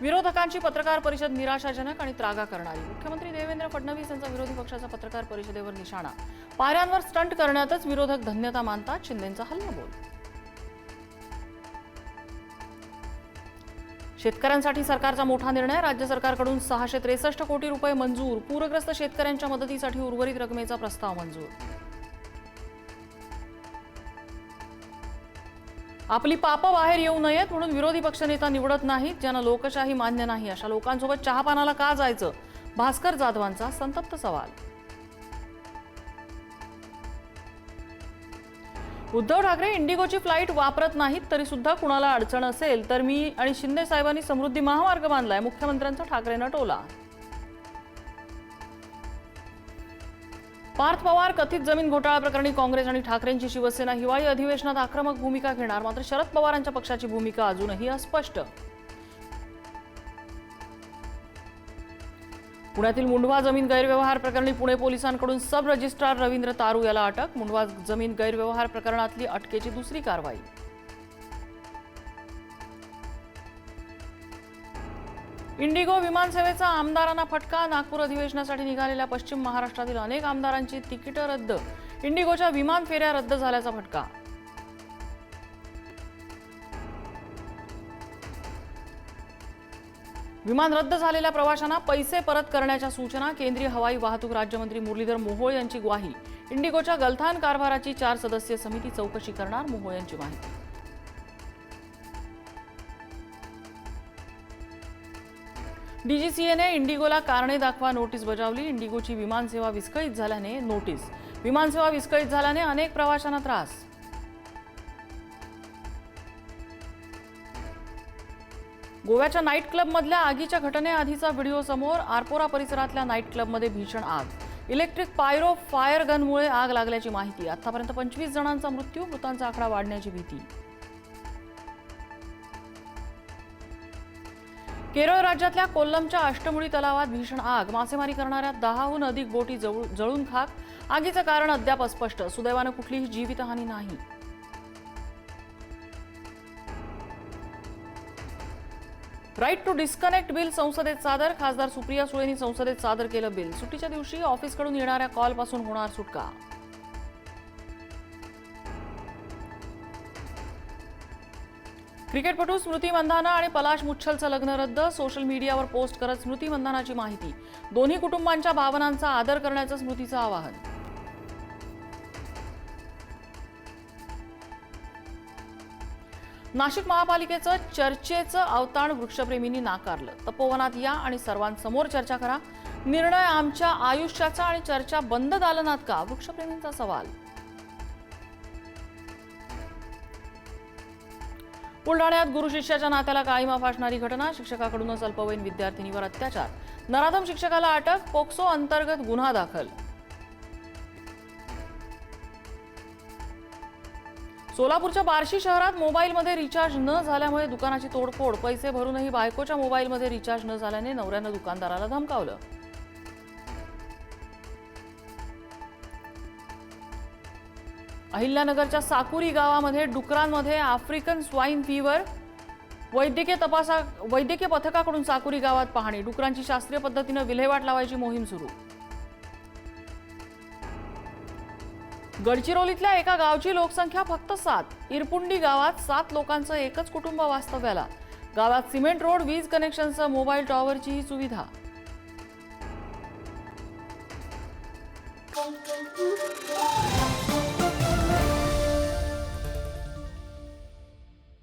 विरोधकांची पत्रकार परिषद निराशाजनक आणि त्रागा करणारी. मुख्यमंत्री देवेंद्र फडणवीस यांचा विरोधी पक्षाचा पत्रकार परिषदेवर निशाणा. पायऱ्यांवर स्टंट करण्यातच विरोधक धन्यता मानतात शिंदेचा हल्लाबोल शेतकऱ्यांसाठी सरकारचा मोठा निर्णय राज्य सरकारकडून सहाशे त्रेसष्ट कोटी रुपये मंजूर. पूरग्रस्त शेतकऱ्यांच्या मदतीसाठी उर्वरित रकमेचा प्रस्ताव मंजूर. आपली पापं बाहेर येऊ नयेत म्हणून विरोधी पक्षनेता निवडत नाहीत ज्यांना लोकशाही मान्य नाही. अशा लोकांसोबत चहापानाला का जायचं? भास्कर जाधवांचा संतप्त सवाल. उद्धव ठाकरे इंडिगोची फ्लाईट वापरत नाहीत तरी सुद्धा कुणाला अडचण असेल तर मी आणि शिंदे साहेबांनी समृद्धी महामार्ग बांधलाय मुख्यमंत्र्यांचा ठाकरेनं टोला. पार्थ पवार कथित जमीन घोटाळा प्रकरणी काँग्रेस आणि ठाकरेंची शिवसेना हिवाळी अधिवेशनात आक्रमक भूमिका घेणार मात्र शरद पवारांच्या पक्षाची भूमिका अजूनही अस्पष्ट. पुण्यातील मुंडवा जमीन गैरव्यवहार प्रकरणी पुणे पोलिसांकडून सब रजिस्ट्रार रवींद्र तारू याला अटक मुंडवा जमीन गैरव्यवहार प्रकरणातली अटकेची दुसरी कारवाई. इंडिगो विमानसेवेचा आमदारांना फटका नागपूर अधिवेशनासाठी निघालेल्या पश्चिम महाराष्ट्रातील अनेक आमदारांची तिकीटं रद्द इंडिगोच्या विमान फेऱ्या रद्द झाल्याचा फटका. विमान रद्द झालेल्या प्रवाशांना पैसे परत करण्याच्या सूचना केंद्रीय हवाई वाहतूक राज्यमंत्री मुरलीधर मोहोळ यांची ग्वाही. इंडिगोच्या गलथान कारभाराची चार सदस्यीय समिती चौकशी करणार मोहोळ यांची माहिती डीजीसीएने इंडिगोला कारणे दाखवा नोटीस बजावली. इंडिगोची विमानसेवा विस्कळीत झाल्याने नोटीस. विमानसेवा विस्कळीत झाल्याने अनेक प्रवाशांना त्रास. गोव्याच्या नाईट क्लबमधल्या आगीच्या घटनेआधीचा व्हिडिओ समोर आरपोरा परिसरातल्या नाईट क्लबमध्ये भीषण आग. इलेक्ट्रिक पायरो फायर गनमुळे आग लागल्याची माहिती. आतापर्यंत पंचवीस जणांचा मृत्यू मृतांचा आकडा वाढण्याची भीती. केरळ राज्यातल्या कोल्लमच्या अष्टमुळी तलावात भीषण आग. मासेमारी करणाऱ्या दहाहून अधिक बोटी जळू- जळून खाक. आगीचं कारण अद्याप अस्पष्ट. सुदैवानं कुठलीही जीवितहानी नाही. राईट टू डिस्कनेक्ट बिल संसदेत सादर. खासदार सुप्रिया सुळेंनी संसदेत सादर केलं बिल सुट्टीच्या दिवशी ऑफिसकडून येणाऱ्या कॉलपासून होणार सुटका. क्रिकेटपटू स्मृती मंधाना आणि पलाश मुच्छलचं लग्न रद्द सोशल मीडियावर पोस्ट करत स्मृती मंधानाची माहिती. दोन्ही कुटुंबांच्या भावनांचा आदर करण्याचं स्मृतीचं आवाहन. नाशिक महापालिकेचं चर्चेचं अवताण वृक्षप्रेमींनी नाकारलं. तपोवनात या आणि सर्वांसमोर चर्चा करा. निर्णय आमच्या आयुष्याचा आणि चर्चा बंद दालनात का? वृक्षप्रेमींचा सवाल. बुलढाण्यात गुरु शिष्याच्या नात्याला काळीमा फासणारी घटना शिक्षकाकडूनच अल्पवयीन विद्यार्थिनीवर अत्याचार. नराधम शिक्षकाला अटक पोक्सो अंतर्गत गुन्हा दाखल. सोलापूरच्या बार्शी शहरात मोबाईलमध्ये रिचार्ज न झाल्यामुळे दुकानाची तोडफोड पैसे भरूनही बायकोच्या मोबाईलमध्ये रिचार्ज न झाल्याने नवऱ्यानं दुकानदाराला धमकावलं. अहिल्यानगरच्या साकुरी गावामध्ये डुकरांमध्ये आफ्रिकन स्वाईन फीवर वैद्यकीय तपासा वैद्यकीय पथकाकडून साकुरी गावात पाहणी. डुकरांची शास्त्रीय पद्धतीनं विल्हेवाट लावायची मोहीम सुरू. गडचिरोलीतल्या एका गावची लोकसंख्या फक्त सात. इरपुंडी गावात सात लोकांचं एकच कुटुंब वास्तव्याला. गावात सिमेंट रोड वीज कनेक्शनसह मोबाईल टॉवरची ही सुविधा.